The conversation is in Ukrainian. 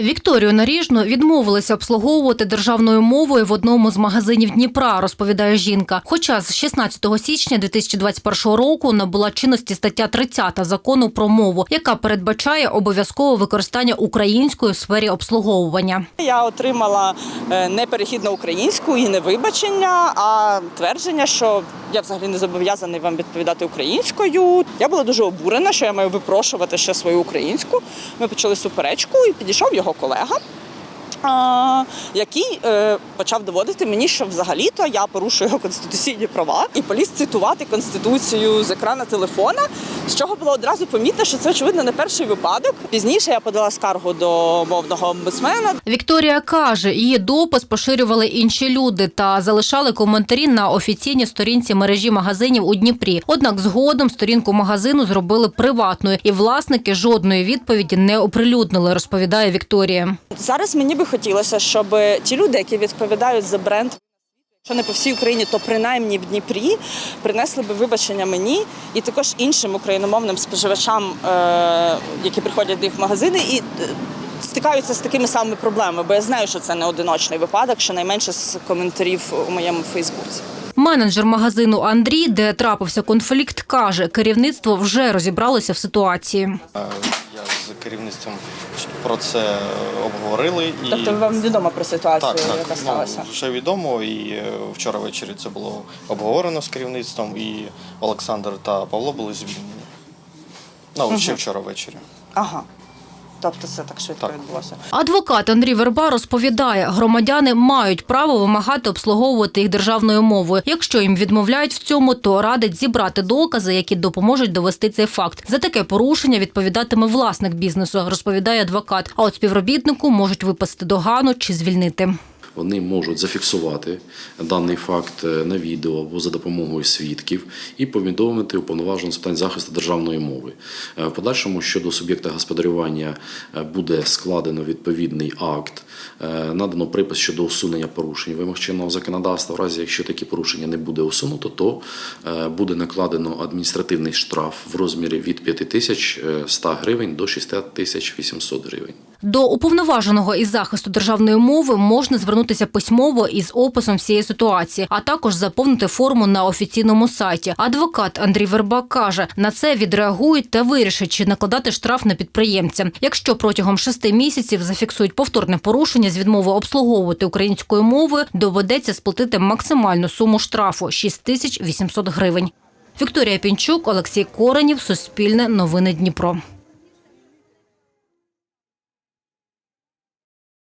Вікторію Наріжну відмовилися обслуговувати державною мовою в одному з магазинів Дніпра, розповідає жінка. Хоча з 16 січня 2021 року набула чинності стаття 30 закону про мову, яка передбачає обов'язкове використання української в сфері обслуговування. Я отримала е, не перехід на українську і не вибачення, а твердження, що я взагалі не зобов'язаний вам відповідати українською. Я була дуже обурена, що я маю випрошувати ще свою українську. Ми почали суперечку, і підійшов його колега. Який е, почав доводити мені, що взагалі-то я порушую його конституційні права і поліз цитувати конституцію з екрана телефона, з чого було одразу помітно, що це очевидно не перший випадок. Пізніше я подала скаргу до мовного омбудсмена. Вікторія каже, її допис поширювали інші люди та залишали коментарі на офіційній сторінці мережі магазинів у Дніпрі. Однак згодом сторінку магазину зробили приватною, і власники жодної відповіді не оприлюднили, розповідає Вікторія. Зараз мені би хотілося, щоб ті люди, які відповідають за бренд, якщо не по всій Україні, то принаймні в Дніпрі принесли би вибачення мені і також іншим україномовним споживачам, е, які приходять до їх в магазини і е, стикаються з такими самими проблемами. Бо я знаю, що це не одиночний випадок, щонайменше з коментарів у моєму Фейсбуці. Менеджер магазину Андрій, де трапився конфлікт, каже, керівництво вже розібралося в ситуації. Керівництвом про це обговорили і Тобто вам відомо про ситуацію, так, яка сталася? ну, вже відомо. І е, вчора ввечері це було обговорено з керівництвом, і Олександр та Павло були звільнені. Ну, ще вчора ввечері. Ага. Тобто це так швидко Так. відбулося. Адвокат Андрій Верба розповідає, громадяни мають право вимагати обслуговувати їх державною мовою. Якщо їм відмовляють в цьому, то радить зібрати докази, які допоможуть довести цей факт. За таке порушення відповідатиме власник бізнесу, розповідає адвокат. А от співробітнику можуть випасти догану чи звільнити. Вони можуть зафіксувати даний факт е, на відео або за допомогою свідків і повідомити уповноваженого з питань захисту державної мови. Е, В подальшому щодо суб'єкта господарювання е, буде складено відповідний акт, надано припис щодо усунення порушень вимог чинного законодавства. В разі якщо такі порушення не буде усунуто, то буде накладено адміністративний штраф в розмірі від 5100 гривень до 6800 гривень. До уповноваженого із захисту державної мови можна звернутися письмово із описом всієї ситуації, а також заповнити форму на офіційному сайті. Адвокат Андрій Вербак каже, на це відреагують та вирішать, чи накладати штраф на підприємця. Якщо протягом шести місяців зафіксують повторне порушення з відмови обслуговувати українською мовою, доведеться сплатити максимальну суму штрафу 6800 гривень. Вікторія Пінчук, Олексій Коренів, Суспільне, Новини Дніпро.